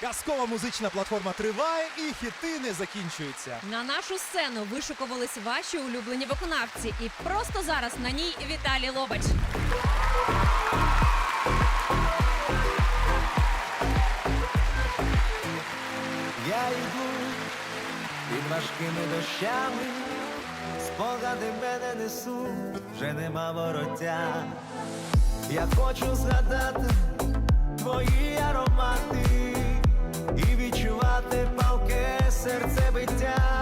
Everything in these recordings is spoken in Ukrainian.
Казкова музична платформа триває і хіти не закінчуються. На нашу сцену вишукувались ваші улюблені виконавці, і просто зараз на ній Віталій Лобач. Я йду під важкими дощами, спогади мене несуть, вже нема вороття. Я хочу згадати твої yeah.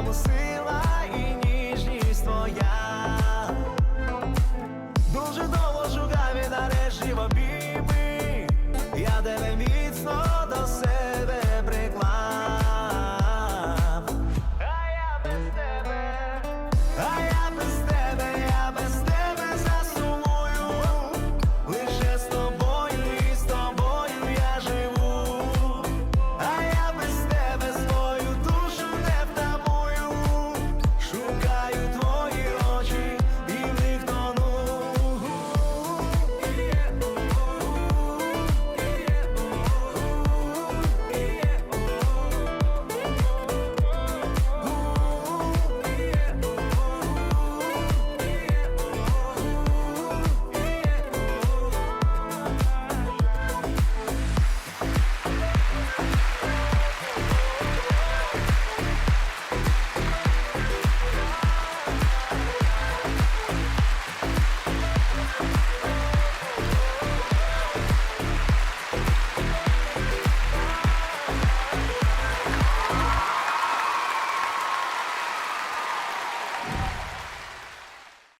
como se